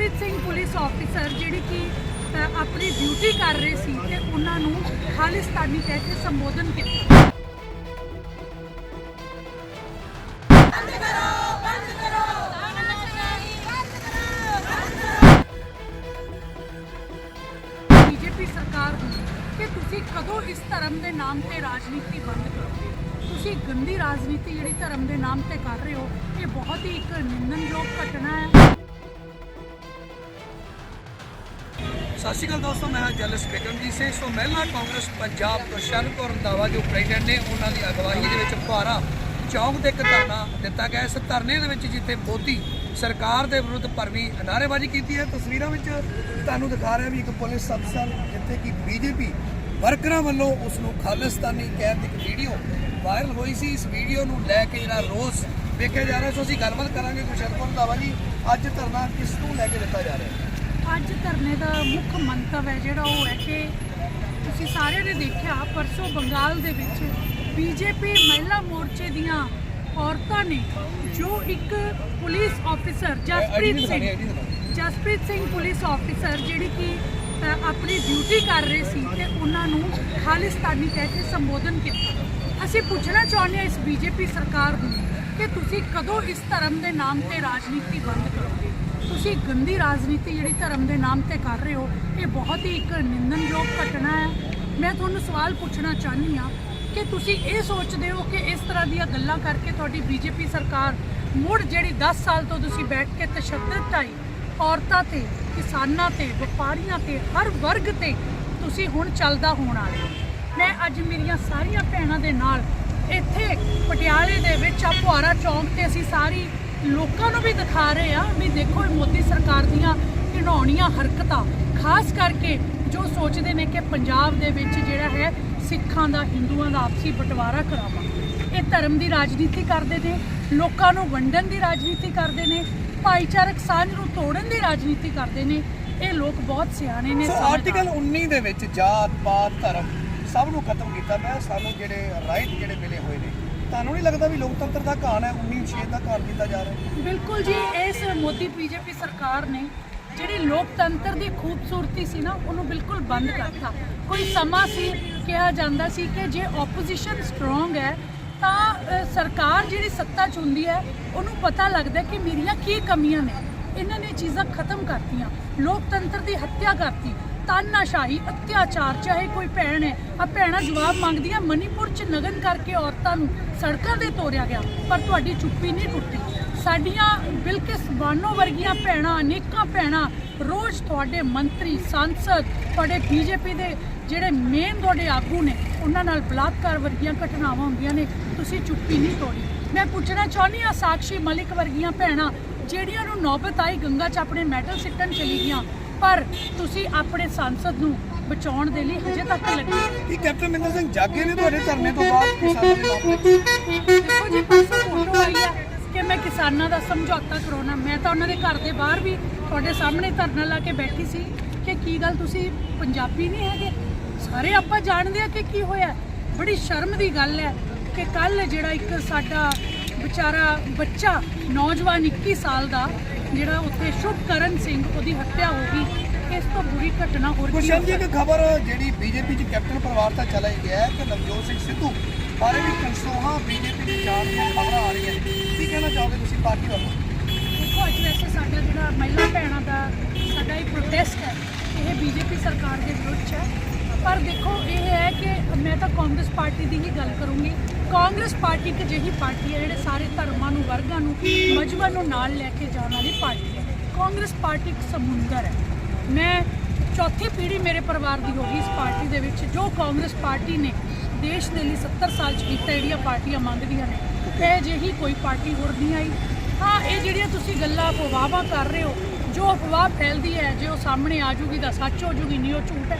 Jaspreet Singh police officer ਜਿਹੜੀ ਕਿ ਆਪਣੀ ਡਿਊਟੀ ਕਰ ਰਹੇ ਸੀ ਤੇ ਉਹਨਾਂ ਨੂੰ ਖਾਲਿਸਤਾਨੀ ਕਹਿ ਕੇ ਸੰਬੋਧਨ ਕੀਤਾ। ਬੀਜੇਪੀ ਸਰਕਾਰ ਨੂੰ ਕਿ ਤੁਸੀਂ ਕਦੋਂ ਇਸ ਧਰਮ ਦੇ ਨਾਮ ਤੇ ਰਾਜਨੀਤੀ ਬੰਦ ਕਰੋਗੇ? ਤੁਸੀਂ ਗੰਦੀ ਰਾਜਨੀਤੀ ਜਿਹੜੀ ਧਰਮ ਦੇ ਨਾਮ ਤੇ ਕਰ ਰਹੇ ਹੋ, ਇਹ ਬਹੁਤ ਹੀ ਇੱਕ ਨਿੰਦਨਯੋਗ ਘਟਨਾ ਹੈ। ਸਤਿ ਸ਼੍ਰੀ ਅਕਾਲ ਦੋਸਤੋ, ਮੈਂ ਹਾਂ ਜਰਨਲਿਸਟ ਬਿਕਰਮਜੀਤ ਸਿੰਘ। ਸੋ ਮਹਿਲਾ ਕਾਂਗਰਸ ਪੰਜਾਬ ਤੋਂ ਕੌਰ ਰੰਧਾਵਾ ਜੋ ਪ੍ਰੈਜ਼ੀਡੈਂਟ ਨੇ, ਉਹਨਾਂ ਦੀ ਅਗਵਾਈ ਦੇ ਵਿੱਚ ਭਾਰਾ ਚੌਂਕ ਤੇ ਇੱਕ ਧਰਨਾ ਦਿੱਤਾ ਗਿਆ। ਇਸ ਧਰਨੇ ਦੇ ਵਿੱਚ ਜਿੱਥੇ ਮੋਦੀ ਸਰਕਾਰ ਦੇ ਵਿਰੁੱਧ ਭਰਵੀਂ ਨਾਅਰੇਬਾਜ਼ੀ ਕੀਤੀ ਹੈ, ਤਸਵੀਰਾਂ ਵਿੱਚ ਤੁਹਾਨੂੰ ਦਿਖਾ ਰਿਹਾ ਵੀ ਇੱਕ ਪੁਲਿਸ ਅਫਸਰ, ਜਿੱਥੇ ਕਿ ਬੀਜੇਪੀ ਵਰਕਰਾਂ ਵੱਲੋਂ ਉਸ ਨੂੰ ਖਾਲਿਸਤਾਨੀ ਕਹਿਣ ਦੀ ਇੱਕ ਵੀਡੀਓ ਵਾਇਰਲ ਹੋਈ ਸੀ। ਇਸ ਵੀਡੀਓ ਨੂੰ ਲੈ ਕੇ ਜਿਹੜਾ ਰੋਸ ਵੇਖਿਆ ਜਾ ਰਿਹਾ, ਸੋ ਅਸੀਂ ਗੱਲਬਾਤ ਕਰਾਂਗੇ ਗੁਰਸ਼ਰਨ ਕੌਰ ਰੰਧਾਵਾ ਜੀ, ਅੱਜ ਧਰਨਾ ਕਿਸ ਨੂੰ ਲੈ ਕੇ ਦਿੱਤਾ ਜਾ ਰਿਹਾ ਹੈ? ਅੱਜ ਧਰਨੇ ਦਾ ਮੁੱਖ ਮੰਤਵ ਹੈ ਜਿਹੜਾ ਉਹ ਹੈ ਕਿ ਤੁਸੀਂ ਸਾਰਿਆਂ ਨੇ ਦੇਖਿਆ ਪਰਸੋਂ ਬੰਗਾਲ ਦੇ ਵਿੱਚ ਬੀਜੇਪੀ ਮਹਿਲਾ ਮੋਰਚੇ ਦੀਆਂ ਔਰਤਾਂ ਨੇ ਜੋ ਇੱਕ police officer Jaspreet Singh Jaspreet Singh police officer ਜਿਹੜੀ ਕਿ ਆਪਣੀ ਡਿਊਟੀ ਕਰ ਰਹੇ ਸੀ ਤੇ ਉਹਨਾਂ ਨੂੰ ਖਾਲਿਸਤਾਨੀ ਕਹਿ ਕੇ ਸੰਬੋਧਨ ਕੀਤਾ। ਅਸੀਂ ਪੁੱਛਣਾ ਚਾਹੁੰਦੇ ਹਾਂ ਇਸ ਬੀਜੇਪੀ ਸਰਕਾਰ ਨੂੰ ਕਿ ਤੁਸੀਂ ਕਦੋਂ ਇਸ ਧਰਮ ਦੇ ਨਾਮ ਤੇ ਰਾਜਨੀਤੀ ਬੰਦ ਕਰੋਗੇ? ਤੁਸੀਂ ਗੰਦੀ ਰਾਜਨੀਤੀ ਜਿਹੜੀ ਧਰਮ ਦੇ ਨਾਮ ਤੇ ਕਰ ਰਹੇ ਹੋ, ਇਹ ਬਹੁਤ ਹੀ ਇੱਕ ਨਿੰਦਨਯੋਗ ਘਟਨਾ ਹੈ ਮੈਂ ਤੁਹਾਨੂੰ ਸਵਾਲ ਪੁੱਛਣਾ ਚਾਹੁੰਦੀ ਹਾਂ ਕਿ ਤੁਸੀਂ ਇਹ ਸੋਚਦੇ ਹੋ ਕਿ ਇਸ ਤਰ੍ਹਾਂ ਦੀਆਂ ਗੱਲਾਂ ਕਰਕੇ ਤੁਹਾਡੀ ਬੀਜੇਪੀ ਸਰਕਾਰ ਮੁੜ ਜਿਹੜੀ 10 ਸਾਲ ਤੋਂ ਤੁਸੀਂ ਬੈਠ ਕੇ ਤਸ਼ੱਦਦ ਢਾਈ, ਔਰਤਾਂ ਤੇ, ਕਿਸਾਨਾਂ ਤੇ, ਵਪਾਰੀਆਂ ਤੇ, ਹਰ ਵਰਗ ਤੇ ਤੁਸੀਂ ਹੁਣ ਚੱਲਦਾ ਹੋਣ ਵਾਲੇ ਹੋ। ਮੈਂ ਅੱਜ ਮੇਰੀਆਂ ਸਾਰੀਆਂ ਭੈਣਾਂ ਦੇ ਨਾਲ ਇੱਥੇ ਪਟਿਆਲੇ ਦੇ ਵਿੱਚ ਆ ਫੁਆਰਾ ਚੌਂਕ ਤੇ ਅਸੀਂ ਸਾਰੀ ਲੋਕਾਂ ਨੂੰ ਵੀ ਦਿਖਾ ਰਹੇ ਆ ਵੀ ਦੇਖੋ ਇਹ ਮੋਦੀ ਸਰਕਾਰ ਦੀਆਂ ਘਿਣਾਉਣੀਆਂ ਹਰਕਤਾਂ ਖਾਸ ਕਰਕੇ ਜੋ ਸੋਚਦੇ ਨੇ ਕਿ ਪੰਜਾਬ ਦੇ ਵਿੱਚ ਜਿਹੜਾ ਹੈ ਸਿੱਖਾਂ ਦਾ ਹਿੰਦੂਆਂ ਦਾ ਆਪਸੀ ਬਟਵਾਰਾ ਕਰਾਵਾਂ ਇਹ ਧਰਮ ਦੀ ਰਾਜਨੀਤੀ ਕਰਦੇ ਨੇ ਲੋਕਾਂ ਨੂੰ ਵੰਡਣ ਦੀ ਰਾਜਨੀਤੀ ਕਰਦੇ ਨੇ ਭਾਈਚਾਰਕ ਸਾਂਝ ਨੂੰ ਤੋੜਨ ਦੀ ਰਾਜਨੀਤੀ ਕਰਦੇ ਨੇ। ਇਹ ਲੋਕ ਬਹੁਤ ਸਿਆਣੇ ਨੇ ਸੋ ਸਮਝਦਾਰ। ਆਰਟੀਕਲ 19 ਦੇ ਵਿੱਚ ਜਾਤ ਪਾਤ ਧਰਮ ਸਭ ਨੂੰ ਖਤਮ ਕੀਤਾ ਪਿਆ ਸਾਨੂੰ ਜਿਹੜੇ ਰਾਈਟ ਜਿਹੜੇ ਮਿਲੇ ਹੋਏ ਨੇ। ਤੁਹਾਨੂੰ ਨਹੀਂ ਲੱਗਦਾ ਵੀ ਲੋਕਤੰਤਰ ਦਾ ਘਾਣ ਹੈ? 19 ਦਾ ਘਾਣ ਕੀਤਾ ਜਾ ਰਿਹਾ ਬਿਲਕੁਲ ਜੀ, ਇਸ ਮੋਦੀ ਬੀਜੇਪੀ ਸਰਕਾਰ ਨੇ ਜਿਹੜੀ ਲੋਕਤੰਤਰ ਦੀ ਖੂਬਸੂਰਤੀ ਸੀ ਨਾ, ਉਹਨੂੰ ਬਿਲਕੁਲ ਬੰਦ ਕਰਤਾ। ਕੋਈ ਸਮਾਂ ਸੀ, ਕਿਹਾ ਜਾਂਦਾ ਸੀ ਕਿ ਜੇ ਆਪੋਜੀਸ਼ਨ ਸਟਰੋਂਗ ਹੈ, ਤਾਂ ਸਰਕਾਰ ਜਿਹੜੀ ਸੱਤਾ 'ਚ ਹੁੰਦੀ ਹੈ, ਉਹਨੂੰ ਪਤਾ ਲੱਗਦਾ ਕਿ ਮੇਰੀਆਂ ਕੀ ਕਮੀਆਂ ਨੇ। ਇਹਨਾਂ ਨੇ ਚੀਜ਼ਾਂ ਖਤਮ ਕਰਤੀਆਂ। ਲੋਕਤੰਤਰ ਦੀ ਹੱਤਿਆ ਕਰਤੀ। ਤਾਨਾਸ਼ਾਹੀ, ਅਤਿਆਚਾਰ, ਚਾਹੇ ਕੋਈ ਭੈਣ ਹੈ ਆ ਭੈਣਾਂ ਜਵਾਬ ਮੰਗਦੀਆਂ, ਮਨੀਪੁਰ 'ਚ ਨਗਨ ਕਰਕੇ ਔਰਤਾਂ ਨੂੰ ਸੜਕਾਂ ਤੇ ਤੋਰਿਆ ਗਿਆ, ਪਰ ਤੁਹਾਡੀ ਚੁੱਪੀ ਨਹੀਂ ਟੁੱਟੀ। ਸਾਡੀਆਂ ਬਿਲਕਿਸ ਬਾਨੋ ਵਰਗੀਆਂ ਭੈਣਾਂ, ਅਨੇਕਾਂ ਭੈਣਾਂ, ਰੋਜ਼ ਤੁਹਾਡੇ ਮੰਤਰੀ, ਸੰਸਦ, ਤੁਹਾਡੇ ਬੀਜੇਪੀ ਦੇ ਜਿਹੜੇ ਮੇਨ ਤੁਹਾਡੇ ਆਗੂ ਨੇ, ਉਹਨਾਂ ਨਾਲ ਬਲਾਤਕਾਰ ਵਰਗੀਆਂ ਘਟਨਾਵਾਂ ਹੁੰਦੀਆਂ ਨੇ, ਤੁਸੀਂ ਚੁੱਪੀ ਨਹੀਂ ਤੋੜੀ ਮੈਂ ਪੁੱਛਣਾ ਚਾਹੁੰਦੀ ਆ ਸਾਕਸ਼ੀ ਮਲਿਕ ਵਰਗੀਆਂ ਭੈਣਾਂ, ਜਿਹੜੀਆਂ ਨੂੰ ਨੌਬਤ ਆਈ, ਗੰਗਾ 'ਚ ਆਪਣੇ ਮੈਟਲ ਸਿੱਟਣ ਚਲੀ ਗਈਆਂ ਪਰ ਤੁਸੀਂ ਆਪਣੇ ਸੰਸਦ ਨੂੰ ਬਚਾਉਣ ਦੇ ਲਈ ਹਜੇ ਤੱਕ ਲੱਗੇ ਕੀ ਕੈਪਟਨ ਮਹਿੰਦਰ ਸਿੰਘ ਜਾਗੇ ਨੇ ਤੁਹਾਡੇ ਧਰਨੇ ਤੋਂ ਬਾਅਦ ਕਿਸਾਨਾਂ ਦੇ ਤੇ ਦੇਖੋ ਜੀ ਪਰਸੋਂ ਫੋਟੋ ਆਈ ਆ ਕਿ ਮੈਂ ਕਿਸਾਨਾਂ ਦਾ ਸਮਝੌਤਾ ਕਰਾਉਣਾ। ਮੈਂ ਤਾਂ ਉਹਨਾਂ ਦੇ ਘਰ ਦੇ ਬਾਹਰ ਵੀ ਤੁਹਾਡੇ ਸਾਹਮਣੇ ਧਰਨਾ ਲਾ ਕੇ ਬੈਠੀ ਸੀ ਕਿ ਕੀ ਗੱਲ ਤੁਸੀਂ ਪੰਜਾਬੀ ਨਹੀਂ ਹੈਗੇ? ਸਾਰੇ ਆਪਾਂ ਜਾਣਦੇ ਆ ਕਿ ਕੀ ਹੋਇਆ। ਬੜੀ ਸ਼ਰਮ ਦੀ ਗੱਲ ਹੈ ਕਿ ਕੱਲ ਜਿਹੜਾ ਇੱਕ ਸਾਡਾ ਵਿਚਾਰਾ ਬੱਚਾ ਨੌਜਵਾਨ 21 ਸਾਲ ਦਾ ਜਿਹੜਾ ਉੱਥੇ ਸ਼ੁਭਕਰਨ ਸਿੰਘ ਉਹਦੀ ਹੱਤਿਆ ਹੋ ਗਈ ਇਸ ਤੋਂ ਬੁਰੀ ਘਟਨਾ ਹੋਰ ਕੀ ਗੁਰਸ਼ਨ ਜੀ ਹੋ ਇੱਕ ਖਬਰ ਜਿਹੜੀ ਬੀਜੇਪੀ ਚ ਕੈਪਟਨ ਪਰਿਵਾਰ ਤੱਕ ਚਲਾ ਗਿਆ ਹੈ ਕਿ ਨਵਜੋਤ ਸਿੰਘ ਸਿੱਧੂ ਬਾਰੇ ਵੀ ਕਨਸੋਹਾ ਬੀਜੇਪੀ ਦੀ ਜਾਣ ਦੀਆਂ ਖਬਰਾਂ ਆ ਰਹੀਆਂ ਕੀ ਕਹਿਣਾ ਚਾਹੋਗੇ ਤੁਸੀਂ ਪਾਰਟੀ ਵੱਲੋਂ? ਦੇਖੋ ਅੱਜ ਵੈਸੇ ਸਾਡਾ ਜਿਹੜਾ ਮਹਿਲਾ ਭੈਣਾਂ ਦਾ ਸਾਡਾ ਇਹ ਪ੍ਰੋਟੈਸਟ ਹੈ ਇਹ ਬੀਜੇਪੀ ਸਰਕਾਰ ਦੇ ਵਿਰੁੱਧ ਹੈ। ਪਰ ਦੇਖੋ ਇਹ ਹੈ ਕਿ ਮੈਂ ਤਾਂ ਕਾਂਗਰਸ ਪਾਰਟੀ ਦੀ ਹੀ ਗੱਲ ਕਰੂੰਗੀ। ਕਾਂਗਰਸ ਪਾਰਟੀ ਇੱਕ ਅਜਿਹੀ ਪਾਰਟੀ ਹੈ ਜਿਹੜੇ ਸਾਰੇ ਧਰਮਾਂ ਨੂੰ, ਵਰਗਾਂ ਨੂੰ ਮਜਬਰ ਨੂੰ ਨਾਲ ਲੈ ਕੇ ਜਾਣ ਵਾਲੀ ਪਾਰਟੀ ਹੈ। ਕਾਂਗਰਸ ਪਾਰਟੀ ਇੱਕ ਸਮੁੰਦਰ ਹੈ। ਮੈਂ ਚੌਥੀ ਪੀੜ੍ਹੀ ਮੇਰੇ ਪਰਿਵਾਰ ਦੀ ਹੋ ਗਈ ਇਸ ਪਾਰਟੀ ਦੇ ਵਿੱਚ। ਜੋ ਕਾਂਗਰਸ ਪਾਰਟੀ ਨੇ ਦੇਸ਼ ਦੇ ਲਈ 70 ਸਾਲ ਚ ਕੀਤਾ ਜਿਹੜੀਆਂ ਪਾਰਟੀਆਂ ਮੰਗਦੀਆਂ ਨੇ। ਇਹ ਜਿਹੀ ਕੋਈ ਪਾਰਟੀ ਹੋਰ ਨਹੀਂ ਆਈ। ਹਾਂ, ਇਹ ਜਿਹੜੀਆਂ ਤੁਸੀਂ ਗੱਲਾਂ ਅਫਵਾਹਾਂ ਕਰ ਰਹੇ ਹੋ, ਜੋ ਅਫਵਾਹ ਫੈਲਦੀ ਹੈ, ਜੇ ਉਹ ਸਾਹਮਣੇ ਆ ਜੂਗੀ ਤਾਂ ਸੱਚ ਹੋ ਜੂਗੀ, ਨਹੀਂ ਉਹ ਝੂਠ ਹੈ।